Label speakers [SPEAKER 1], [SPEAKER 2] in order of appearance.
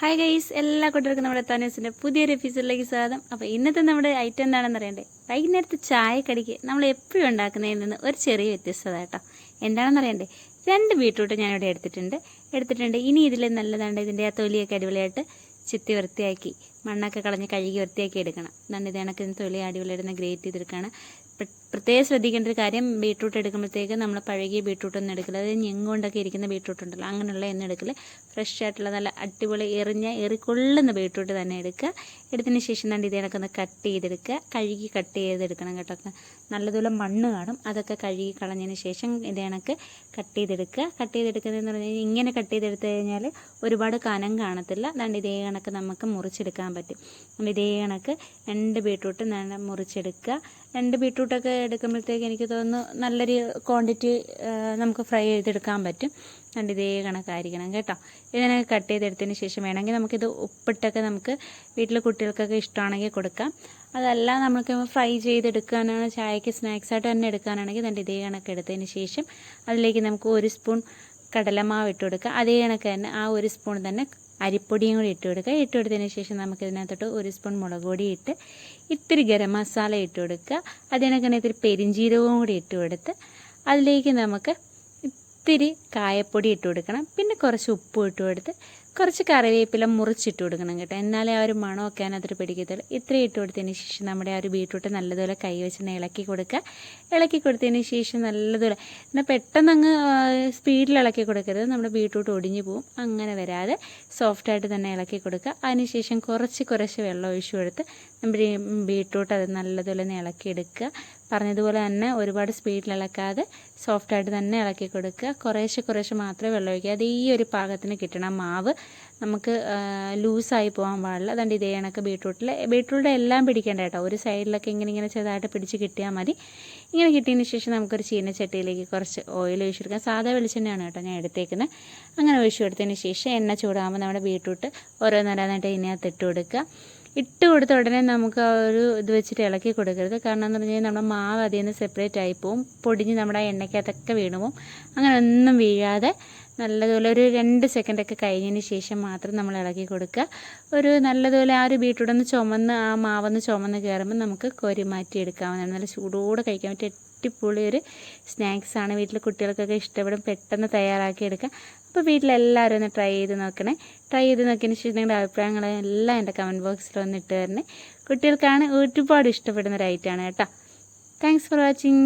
[SPEAKER 1] Hi guys എല്ലാ കൂട്ടർക്കും നമ്മുടെ തനേസിന്റെ പുതിയൊരു എപ്പിസോഡിലേക്ക് സ്വാഗതം. അപ്പോൾ ഇന്നത്തെ നമ്മുടെ ഐറ്റം എന്താണെന്ന് അറിയണ്ടേ? വൈകുന്നേരത്തെ ചായക്കടിക്ക് നമ്മൾ എപ്പോഴും ഉണ്ടാക്കുന്നതിൽ നിന്ന് ഒരു ചെറിയ വ്യത്യസ്തത കേട്ടോ. എന്താണെന്ന് അറിയണ്ടേ? രണ്ട് ബീട്രൂട്ട് ഞാനിവിടെ എടുത്തിട്ടുണ്ട്. എടുത്തിട്ടുണ്ട്. ഇനി ഇതിൽ നല്ലതാണ് ഇതിന്റെ ആ തൊലിയൊക്കെ അടിപൊളിയായിട്ട് ചിത്തി വൃത്തിയാക്കി മണ്ണൊക്കെ കളഞ്ഞ് കഴുകി വൃത്തിയാക്കി എടുക്കണം. എന്നിട്ട് ഇത് തൊലി അടിപൊളിയായിട്ട് ഗ്രേറ്റ് ചെയ്തെടുക്കുകയാണ് പ്രത്യേകം ശ്രദ്ധിക്കേണ്ട ഒരു കാര്യം ബീട്രൂട്ട് എടുക്കുമ്പോഴത്തേക്ക് നമ്മൾ പഴകിയ ബീട്രൂട്ട് ഒന്നും എടുക്കില്ല. അതായത് ഞെങ്ങുകൊണ്ടൊക്കെ ഇരിക്കുന്ന ബീട്രൂട്ട് ഉണ്ടല്ലോ അങ്ങനെയുള്ള എണ്ണ എടുക്കില്ല. ഫ്രഷ് ആയിട്ടുള്ള നല്ല അടിപൊളി എറിഞ്ഞ എറിക്കൊള്ളുന്ന ബീട്രൂട്ട് തന്നെ എടുക്കുക. എടുത്തതിന് ശേഷം തന്നെ ഇത് കണക്കൊന്ന് കട്ട് ചെയ്തെടുക്കുക. കഴുകി കട്ട് ചെയ്തെടുക്കണം കേട്ടോ. നല്ലതുപോലെ മണ്ണ് കാണും. അതൊക്കെ കഴുകി കളഞ്ഞതിന് ശേഷം ഇത് കണക്ക് കട്ട് ചെയ്തെടുക്കുക. കട്ട് ചെയ്തെടുക്കുന്നതെന്ന് പറഞ്ഞു കഴിഞ്ഞാൽ ഇങ്ങനെ കട്ട് ചെയ്തെടുത്ത് കഴിഞ്ഞാൽ ഒരുപാട് കനം കാണത്തില്ല. അതുകൊണ്ട് ഇതേ കണക്ക് നമുക്ക് മുറിച്ചെടുക്കാൻ പറ്റും. ഇതേ കണക്ക് രണ്ട് ബീട്രൂട്ട് മുറിച്ചെടുക്കുക. രണ്ട് ബീട്രൂട്ടൊക്കെ എടുക്കുമ്പോഴത്തേക്ക് എനിക്ക് തോന്നുന്നു നല്ലൊരു ക്വാണ്ടിറ്റി നമുക്ക് ഫ്രൈ ചെയ്തെടുക്കാൻ പറ്റും. അതുകൊണ്ട് ഇതേ കണക്കായിരിക്കണം കേട്ടോ. ഇതിനെ കട്ട് ചെയ്തെടുത്തതിന് ശേഷം വേണമെങ്കിൽ നമുക്കിത് ഉപ്പിട്ടൊക്കെ നമുക്ക് വീട്ടിലെ കുട്ടികൾക്കൊക്കെ ഇഷ്ടമാണെങ്കിൽ കൊടുക്കാം. അതല്ല നമുക്ക് ഫ്രൈ ചെയ്തെടുക്കാനാണ് ചായക്ക് സ്നാക്സായിട്ട് തന്നെ എടുക്കാനാണെങ്കിൽ തന്നെ ഇതേ കണക്ക് എടുത്തതിന് ശേഷം അതിലേക്ക് നമുക്ക് ഒരു സ്പൂൺ കടലമാവ് ഇട്ട് കൊടുക്കുക അതേ കണക്ക് തന്നെ ആ ഒരു സ്പൂൺ തന്നെ അരിപ്പൊടിയും കൂടി ഇട്ട് കൊടുക്കുക ഇട്ട് കൊടുത്തതിന് ശേഷം നമുക്ക് ഇതിനകത്തോട്ട് ഒരു സ്പൂൺ മുളക് പൊടി ഇട്ട് ഇത്തിരി ഗരം മസാല ഇട്ട് കൊടുക്കുക. അതിനൊക്കെ ഇത്തിരി പെരിഞ്ചീരകവും കൂടി ഇട്ട് കൊടുത്ത് അതിലേക്ക് നമുക്ക് ഇത്തിരി കായപ്പൊടി ഇട്ട് കൊടുക്കണം. പിന്നെ കുറച്ച് ഉപ്പും ഇട്ട് കൊടുത്ത് കുറച്ച് കറിവേപ്പില മുറിച്ചിട്ട് കൊടുക്കണം കേട്ടോ. എന്നാലേ ആ ഒരു മണമൊക്കെ അതിനകത്ത് പിടിക്കത്തുള്ളൂ. ഇത്രയും ഇട്ട് കൊടുത്തതിന് ശേഷം നമ്മുടെ ആ ഒരു ബീട്രൂട്ട് നല്ലതുപോലെ കൈ വെച്ചിട്ട് ഇളക്കി കൊടുക്കുക. ഇളക്കി കൊടുത്തതിന് ശേഷം നല്ലതുപോലെ എന്നാൽ പെട്ടെന്ന് അങ്ങ് സ്പീഡിൽ ഇളക്കി കൊടുക്കരുത്. നമ്മുടെ ബീട്രൂട്ട് ഒടിഞ്ഞു പോവും. അങ്ങനെ വരാതെ സോഫ്റ്റായിട്ട് തന്നെ ഇളക്കി കൊടുക്കുക. അതിനുശേഷം കുറച്ച് കുറച്ച് വെള്ളം ഒഴിച്ചു കൊടുത്ത് നമ്മുടെ ബീട്രൂട്ട് അത് നല്ലതുപോലെ ഒന്ന് ഇളക്കിയെടുക്കുക. പറഞ്ഞതുപോലെ തന്നെ ഒരുപാട് സ്പീഡിൽ ഇളക്കാതെ സോഫ്റ്റായിട്ട് തന്നെ ഇളക്കി കൊടുക്കുക. കുറേശ്ശെ കുറേശ്ശെ മാത്രമേ വെള്ളം ഒഴിക്കുക. അത് ഈ ഒരു പാകത്തിന് കിട്ടണം മാവ് നമുക്ക് ലൂസായി പോകാൻ പാടില്ല. അതുകൊണ്ട് ഇതേ കണക്ക് ബീട്രൂട്ടിൽ ബീട്രൂട്ടിൽ എല്ലാം പിടിക്കേണ്ട കേട്ടോ. ഒരു സൈഡിലൊക്കെ ഇങ്ങനെ ഇങ്ങനെ ചെറുതായിട്ട് പിടിച്ച് കിട്ടിയാൽ മതി. ഇങ്ങനെ കിട്ടിയതിന് ശേഷം നമുക്കൊരു ചീനച്ചട്ടിയിലേക്ക് കുറച്ച് ഓയിൽ ഒഴിച്ചു കൊടുക്കാം. സാധാ വെളിച്ചെണ്ണയാണ് കേട്ടോ ഞാൻ എടുത്തേക്കുന്നത് അങ്ങനെ ഒഴിച്ചു കൊടുത്തതിന് ശേഷം എണ്ണ ചൂടാകുമ്പോൾ നമ്മുടെ ബീട്രൂട്ട് ഓരോന്നോരോന്നായിട്ട് ഇതിനകത്ത് ഇട്ട് കൊടുക്കുക. ഇട്ട് കൊടുത്ത ഉടനെ നമുക്ക് ആ ഒരു ഇത് വെച്ചിട്ട് ഇളക്കി കൊടുക്കരുത്. കാരണം എന്ന് പറഞ്ഞു കഴിഞ്ഞാൽ നമ്മുടെ മാവ് അതിൽ നിന്ന് സെപ്പറേറ്റ് ആയി പോവും. പൊടിഞ്ഞ് നമ്മുടെ എണ്ണയ്ക്കകത്തൊക്കെ വീണു പോവും. അങ്ങനെ ഒന്നും വീഴാതെ നല്ലതുപോലെ ഒരു രണ്ട് സെക്കൻഡൊക്കെ കഴിഞ്ഞതിന് ശേഷം മാത്രം നമ്മൾ ഇളക്കി കൊടുക്കുക. ഒരു നല്ലതുപോലെ ആ ഒരു ബീട്രൂട്ടൊന്ന് ചുമന്ന് ആ മാവൊന്ന് ചുമന്ന് കയറുമ്പോൾ നമുക്ക് കോരി മാറ്റി എടുക്കാവുന്നതാണ്. നല്ല ചൂടോടെ കഴിക്കാൻ പറ്റിയ അടിപൊളി ഒരു സ്നാക്സാണ് വീട്ടിൽ കുട്ടികൾക്കൊക്കെ ഇഷ്ടപ്പെടും. പെട്ടെന്ന് തയ്യാറാക്കി എടുക്കാം അപ്പോൾ വീട്ടിലെല്ലാവരും ഒന്ന് ട്രൈ ചെയ്ത് നോക്കണേ. ട്രൈ ചെയ്ത് നോക്കിയതിന് ശേഷം നിങ്ങളുടെ അഭിപ്രായങ്ങളെല്ലാം എന്റെ കമന്റ് ബോക്സിൽ വന്നിട്ട് തരണേ കുട്ടികൾക്കാണ് ഒരുപാട് ഇഷ്ടപ്പെടുന്ന ഒരു ഐറ്റമാണ് കേട്ടോ. Thanks for watching